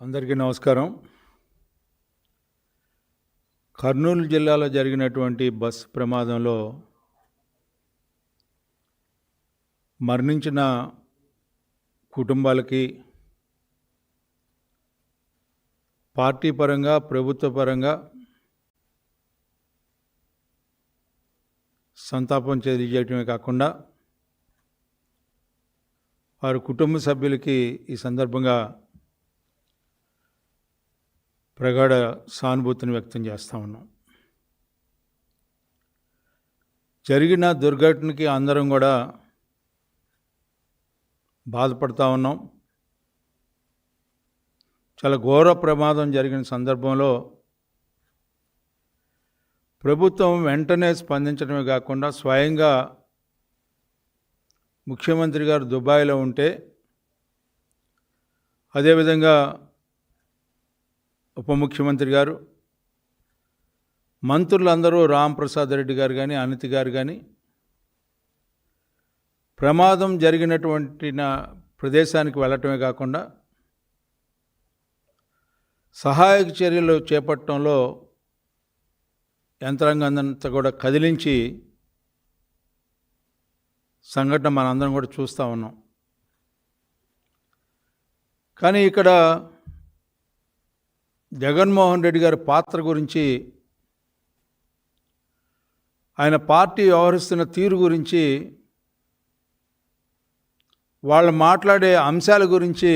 అందరికీ నమస్కారం. కర్నూలు జిల్లాలో జరిగినటువంటి బస్ ప్రమాదంలో మరణించిన కుటుంబాలకి పార్టీ పరంగా ప్రభుత్వ పరంగా సంతాపం తెలియజేయటమే కాకుండా వారి కుటుంబ సభ్యులకి ఈ సందర్భంగా ప్రగాఢ సానుభూతిని వ్యక్తం చేస్తూ ఉన్నాం. జరిగిన దుర్ఘటనకి అందరం కూడా బాధపడతా ఉన్నాం. చాలా ఘోర ప్రమాదం జరిగిన సందర్భంలో ప్రభుత్వం వెంటనే స్పందించడమే కాకుండా స్వయంగా ముఖ్యమంత్రి గారు దుబాయ్లో ఉంటే అదేవిధంగా ఉప ముఖ్యమంత్రి గారు మంత్రులందరూ రాంప్రసాద్ రెడ్డి గారు కానీ అనితి గారు కానీ ప్రమాదం జరిగినటువంటి ప్రదేశానికి వెళ్ళటమే కాకుండా సహాయక చర్యలు చేపట్టడంలో యంత్రాంగంతా కూడా కదిలించి సంఘటన మనందరం కూడా చూస్తూ ఉన్నాం. కానీ ఇక్కడ జగన్మోహన్ రెడ్డి గారి పాత్ర గురించి ఆయన పార్టీ వ్యవహరిస్తున్న తీరు గురించి వాళ్ళు మాట్లాడే అంశాల గురించి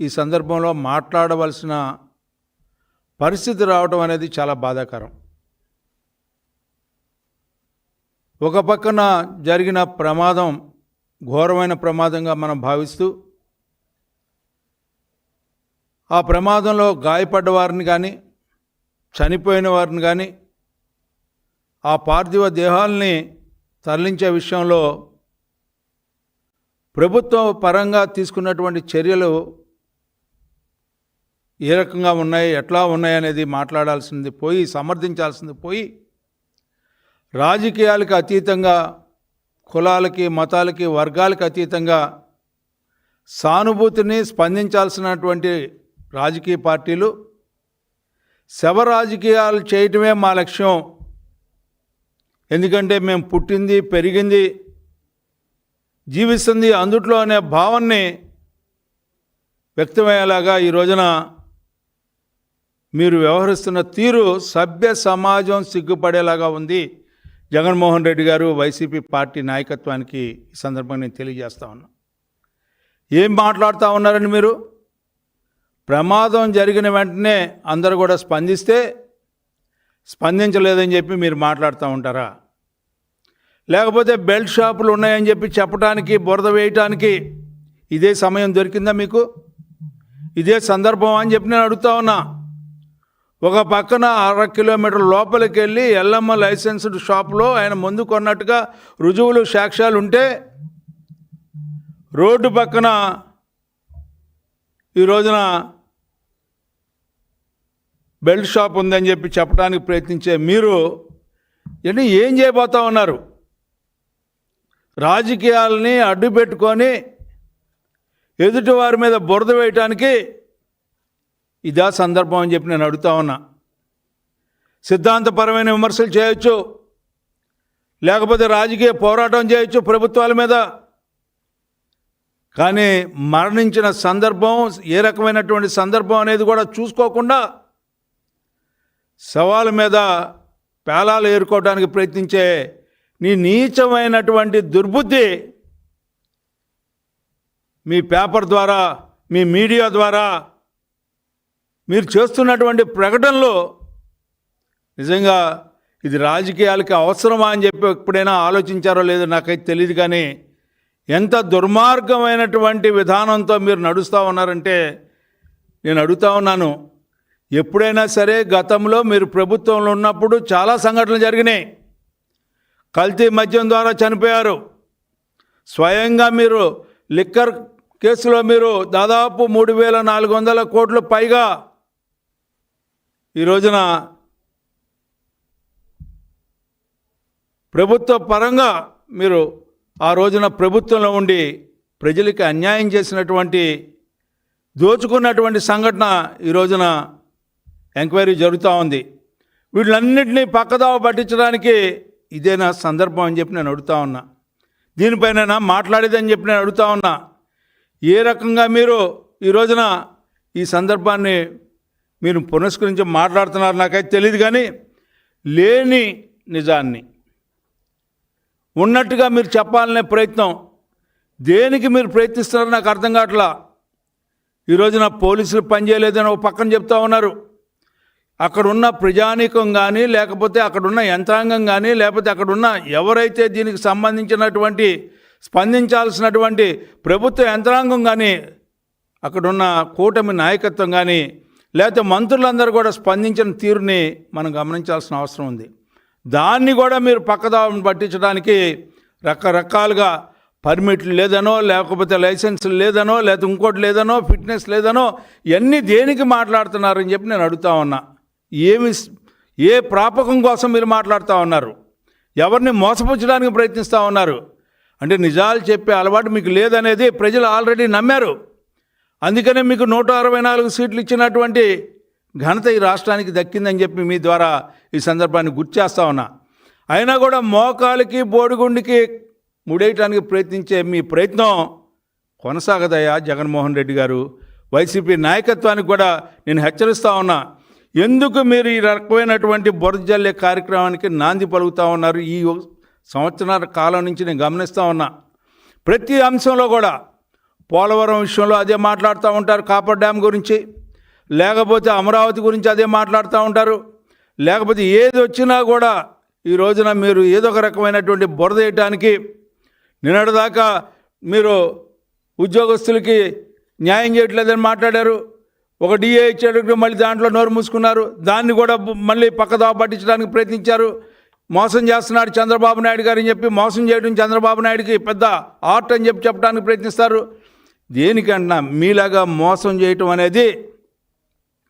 ఈ సందర్భంలో మాట్లాడవలసిన పరిస్థితి రావడం అనేది చాలా బాధాకరం. ఒక పక్కన జరిగిన ప్రమాదం ఘోరమైన ప్రమాదంగా మనం భావిస్తూ ఆ ప్రమాదంలో గాయపడ్డ వారిని కానీ చనిపోయిన వారిని కానీ ఆ పార్థివ దేహాల్ని తరలించే విషయంలో ప్రభుత్వం పరంగా తీసుకున్నటువంటి చర్యలు ఏ రకంగా ఉన్నాయి ఎట్లా ఉన్నాయి అనేది మాట్లాడాల్సింది పోయి సమర్థించాల్సింది పోయి రాజకీయాలకు అతీతంగా కులాలకి మతాలకి వర్గాలకు అతీతంగా సానుభూతిని స్పందించాల్సినటువంటి రాజకీయ పార్టీలు శవ రాజకీయాలు చేయటమే మా లక్ష్యం. ఎందుకంటే మేము పుట్టింది పెరిగింది జీవిస్తుంది అందుట్లో అనే భావాన్ని వ్యక్తమయ్యేలాగా ఈ రోజున మీరు వ్యవహరిస్తున్న తీరు సభ్య సమాజం సిగ్గుపడేలాగా ఉంది. జగన్మోహన్ రెడ్డి గారు వైసీపీ పార్టీ నాయకత్వానికి ఈ సందర్భంగా నేను తెలియజేస్తా ఉన్నా. ఏం మాట్లాడుతూ ఉన్నారండి మీరు? ప్రమాదం జరిగిన వెంటనే అందరూ కూడా స్పందిస్తే స్పందించలేదని చెప్పి మీరు మాట్లాడుతూ ఉంటారా? లేకపోతే బెల్ట్ షాపులు ఉన్నాయని చెప్పి చెప్పడానికి బురద వేయటానికి ఇదే సమయం దొరికిందా మీకు? ఇదే సందర్భం అని చెప్పి నేను అడుగుతా ఉన్నా. ఒక పక్కన అర కిలోమీటర్ లోపలికి వెళ్ళి ఎల్లమ్మ లైసెన్స్డ్ షాప్లో ఆయన ముందు కొన్నట్టుగా రుజువులు సాక్ష్యాలు ఉంటే రోడ్డు పక్కన ఈ రోజున బెల్ట్ షాప్ ఉందని చెప్పి చెప్పడానికి ప్రయత్నించే మీరు ఇవన్నీ ఏం చేయబోతా ఉన్నారు? రాజకీయాలని అడ్డు పెట్టుకొని ఎదుటి వారి మీద బురద వేయటానికి ఇదా సందర్భం అని చెప్పి నేను అడుగుతా ఉన్నా. సిద్ధాంతపరమైన విమర్శలు చేయొచ్చు లేకపోతే రాజకీయ పోరాటం చేయొచ్చు ప్రభుత్వాల మీద. కానీ మరణించిన సందర్భం ఏ రకమైనటువంటి సందర్భం అనేది కూడా చూసుకోకుండా సవాలు మీద పేలాలు ఏరుకోవడానికి ప్రయత్నించే నీ నీచమైనటువంటి దుర్బుద్ధి మీ పేపర్ ద్వారా మీ మీడియా ద్వారా మీరు చేస్తున్నటువంటి ప్రకటనలు నిజంగా ఇది రాజకీయాలకి అవసరమా అని చెప్పి ఎప్పుడైనా ఆలోచించారో లేదో నాకైతే తెలియదు కానీ ఎంత దుర్మార్గమైనటువంటి విధానంతో మీరు నడుస్తూ ఉన్నారంటే నేను అడుగుతా ఉన్నాను. ఎప్పుడైనా సరే గతంలో మీరు ప్రభుత్వంలో ఉన్నప్పుడు చాలా సంఘటనలు జరిగినాయి. కల్తీ మద్యం ద్వారా చనిపోయారు. స్వయంగా మీరు లిక్కర్ కేసులో మీరు దాదాపు మూడు వేల నాలుగు వందల కోట్లు పైగా ఈ రోజున ప్రభుత్వ పరంగా మీరు ఆ రోజున ప్రభుత్వంలో ఉండి ప్రజలకి అన్యాయం చేసినటువంటి దోచుకున్నటువంటి సంఘటన ఈ రోజున ఎంక్వైరీ జరుగుతూ ఉంది. వీళ్ళన్నింటినీ పక్కదావ పట్టించడానికి ఇదేనా సందర్భం అని చెప్పి నేను అడుగుతా ఉన్నా. దీనిపైన మాట్లాడేదని చెప్పి నేను అడుగుతా ఉన్నా. ఏ రకంగా మీరు ఈ రోజున ఈ సందర్భాన్ని మీరు పునస్కరించి మాట్లాడుతున్నారు నాకైతే తెలియదు కానీ లేని నిజాన్ని. ఉన్నట్టుగా మీరు చెప్పాలనే ప్రయత్నం. దేనికి మీరు ప్రయత్నిస్తున్నారో నాకు అర్థం కావట్లా. ఈ రోజున పోలీసులు పనిచేయలేదని ఒక పక్కన చెప్తా ఉన్నారు. అక్కడ ఉన్న ప్రజానీకం కానీ లేకపోతే అక్కడున్న యంత్రాంగం కానీ లేకపోతే అక్కడున్న ఎవరైతే దీనికి సంబంధించినటువంటి స్పందించాల్సినటువంటి ప్రభుత్వ యంత్రాంగం కానీ అక్కడున్న కూటమి నాయకత్వం కానీ లేకపోతే మంత్రులందరూ కూడా స్పందించిన తీరుని మనం గమనించాల్సిన అవసరం ఉంది. దాన్ని కూడా మీరు పక్కదారిని పట్టించడానికి రకరకాలుగా పర్మిట్లు లేదనో లేకపోతే లైసెన్స్ లేదనో లేకపోతే ఇంకోటి లేదనో ఫిట్నెస్ లేదనో ఇవన్నీ దేనికి మాట్లాడుతున్నారని చెప్పి నేను అడుగుతా ఉన్నా. ఏమి ఏ ప్రాపకం కోసం మీరు మాట్లాడుతూ ఉన్నారు? ఎవరిని మోసపుచ్చడానికి ప్రయత్నిస్తూ ఉన్నారు? అంటే నిజాలు చెప్పే అలవాటు మీకు లేదనేది ప్రజలు ఆల్రెడీ నమ్మారు. అందుకనే మీకు నూట అరవై నాలుగు సీట్లు ఇచ్చినటువంటి ఘనత ఈ రాష్ట్రానికి దక్కిందని చెప్పి మీ ద్వారా ఈ సందర్భాన్ని గుర్తు చేస్తా ఉన్నా. అయినా కూడా మోకాలికి బోడిగుండికి ముడేయటానికి ప్రయత్నించే మీ ప్రయత్నం కొనసాగదయా జగన్మోహన్ రెడ్డి గారు. వైసీపీ నాయకత్వానికి కూడా నేను హెచ్చరిస్తా ఉన్నా. ఎందుకు మీరు ఈ రకమైనటువంటి బురద జల్లే కార్యక్రమానికి నాంది పలుకుతా ఉన్నారు? ఈ సంవత్సరాల కాలం నుంచి నేను గమనిస్తూ ఉన్నా. ప్రతి అంశంలో కూడా పోలవరం విషయంలో అదే మాట్లాడుతూ ఉంటారు కాపర్ డ్యామ్ గురించి. లేకపోతే అమరావతి గురించి అదే మాట్లాడుతూ ఉంటారు. లేకపోతే ఏది వచ్చినా కూడా ఈ రోజున మీరు ఏదో ఒక రకమైనటువంటి బురద వేయటానికి నిన్నటిదాకా మీరు ఉద్యోగస్తులకి న్యాయం చేయట్లేదని మాట్లాడారు. ఒక డిఏ ఇచ్చేటప్పుడు మళ్ళీ దాంట్లో నోరు మూసుకున్నారు. దాన్ని కూడా మళ్ళీ పక్కదావ పట్టించడానికి ప్రయత్నించారు. మోసం చేస్తున్నాడు చంద్రబాబు నాయుడు గారు అని చెప్పి మోసం చేయడం చంద్రబాబు నాయుడుకి పెద్ద ఆర్ట్ అని చెప్పి చెప్పడానికి ప్రయత్నిస్తారు. దేనికన్నా మీలాగా మోసం చేయటం అనేది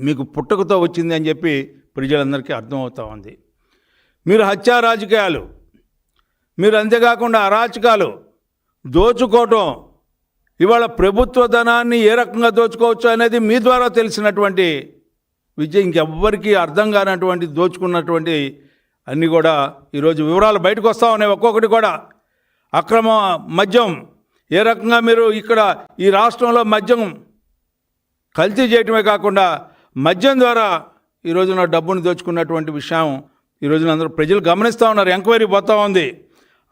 మీకు పుట్టుకతో వచ్చింది అని చెప్పి ప్రజలందరికీ అర్థమవుతూ ఉంది. మీరు హత్యా రాజకీయాలు మీరు అంతేకాకుండా అరాచకాలు దోచుకోవటం ఇవాళ ప్రభుత్వ ధనాన్ని ఏ రకంగా దోచుకోవచ్చు అనేది మీ ద్వారా తెలిసినటువంటి విద్య ఇంకెవ్వరికీ అర్థం కానటువంటి దోచుకున్నటువంటి అన్నీ కూడా ఈరోజు వివరాలు బయటకు వస్తూ ఉన్నాయి. ఒక్కొక్కటి కూడా అక్రమ మద్యం ఏ రకంగా మీరు ఇక్కడ ఈ రాష్ట్రంలో మద్యం కల్తీ చేయటమే కాకుండా మద్యం ద్వారా ఈ రోజున డబ్బును దోచుకున్నటువంటి విషయం ఈ రోజున అందరూ ప్రజలు గమనిస్తూ ఉన్నారు ఎంక్వైరీ పోతూ ఉంది.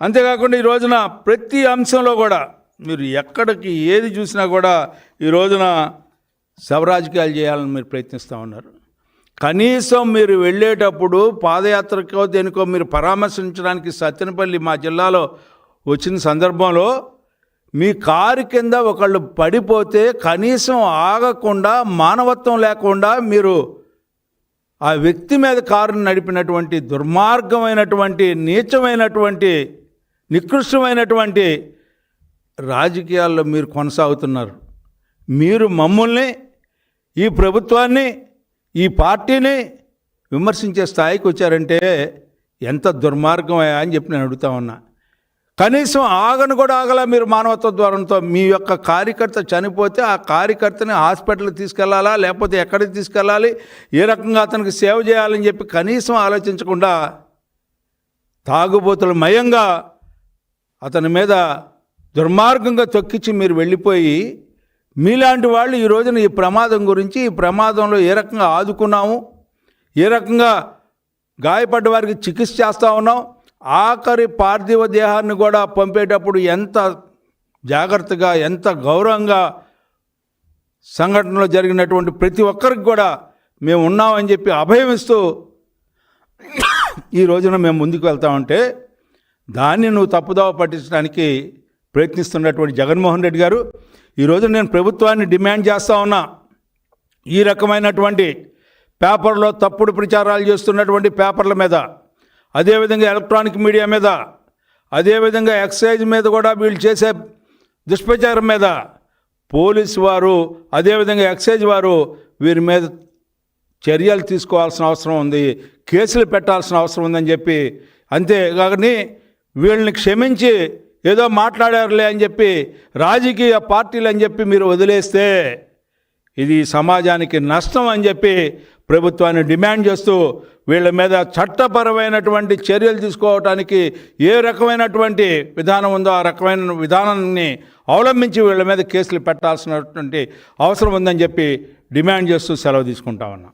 అంతేకాకుండా ఈ రోజున ప్రతి అంశంలో కూడా మీరు ఎక్కడికి ఏది చూసినా కూడా ఈ రోజున శవరాజకీయాలు చేయాలని మీరు ప్రయత్నిస్తూ ఉన్నారు. కనీసం మీరు వెళ్ళేటప్పుడు పాదయాత్రకో దేనికో మీరు పరామర్శించడానికి సత్యనపల్లి మా జిల్లాలో వచ్చిన సందర్భంలో మీ కారు కింద ఒకళ్ళు పడిపోతే కనీసం ఆగకుండా మానవత్వం లేకుండా మీరు ఆ వ్యక్తి మీద కారును నడిపినటువంటి దుర్మార్గమైనటువంటి నీచమైనటువంటి నికృష్టమైనటువంటి రాజకీయాల్లో మీరు కొనసాగుతున్నారు. మీరు మమ్మల్ని ఈ ప్రభుత్వాన్ని ఈ పార్టీని విమర్శించే స్థాయికి వచ్చారంటే ఎంత దుర్మార్గం అని చెప్పి నేను అడుగుతా ఉన్నా. కనీసం ఆగను కూడా ఆగలా మీరు మానవత్వ ద్వారంతో. మీ యొక్క కార్యకర్త చనిపోతే ఆ కార్యకర్తని హాస్పిటల్కి తీసుకెళ్ళాలా? లేకపోతే ఎక్కడికి తీసుకెళ్ళాలి ఏ రకంగా అతనికి సేవ చేయాలని చెప్పి కనీసం ఆలోచించకుండా తాగుబోతుల మయంగా అతని మీద దుర్మార్గంగా తొక్కించి మీరు వెళ్ళిపోయి మీలాంటి వాళ్ళు ఈ రోజున ఈ ప్రమాదం గురించి ఈ ప్రమాదంలో ఏ రకంగా ఆదుకున్నాము ఏ రకంగా గాయపడ్డ వారికి చికిత్స చేస్తూ ఉన్నాం ఆఖరి పార్థివ దేహాన్ని కూడా పంపేటప్పుడు ఎంత జాగ్రత్తగా ఎంత గౌరవంగా సంఘటనలో జరిగినటువంటి ప్రతి ఒక్కరికి కూడా మేము ఉన్నామని చెప్పి అభయమిస్తూ ఈ రోజున మేము ముందుకు వెళ్తామంటే దాన్ని నువ్వు తప్పుదోవ పట్టించడానికి ప్రయత్నిస్తున్నటువంటి జగన్మోహన్ రెడ్డి గారు ఈరోజు నేను ప్రభుత్వాన్ని డిమాండ్ చేస్తూ ఉన్నా. ఈ రకమైనటువంటి పేపర్లో తప్పుడు ప్రచారాలు చేస్తున్నటువంటి పేపర్ల మీద అదేవిధంగా ఎలక్ట్రానిక్ మీడియా మీద అదేవిధంగా ఎక్సైజ్ మీద కూడా వీళ్ళు చేసే దుష్ప్రచారం మీద పోలీసు వారు అదేవిధంగా ఎక్సైజ్ వారు వీరి మీద చర్యలు తీసుకోవాల్సిన అవసరం ఉంది కేసులు పెట్టాల్సిన అవసరం ఉందని చెప్పి అంతే వీళ్ళని క్షమించి ఏదో మాట్లాడారులే అని చెప్పి రాజకీయ పార్టీలు అని చెప్పి మీరు వదిలేస్తే ఇది సమాజానికి నష్టం అని చెప్పి ప్రభుత్వాన్ని డిమాండ్ చేస్తూ వీళ్ళ మీద చట్టపరమైనటువంటి చర్యలు తీసుకోవటానికి ఏ రకమైనటువంటి విధానం ఉందో ఆ రకమైన విధానాన్ని అవలంబించి వీళ్ళ మీద కేసులు పెట్టాల్సినటువంటి అవసరం ఉందని చెప్పి డిమాండ్ చేస్తూ సెలవు తీసుకుంటా ఉన్నా.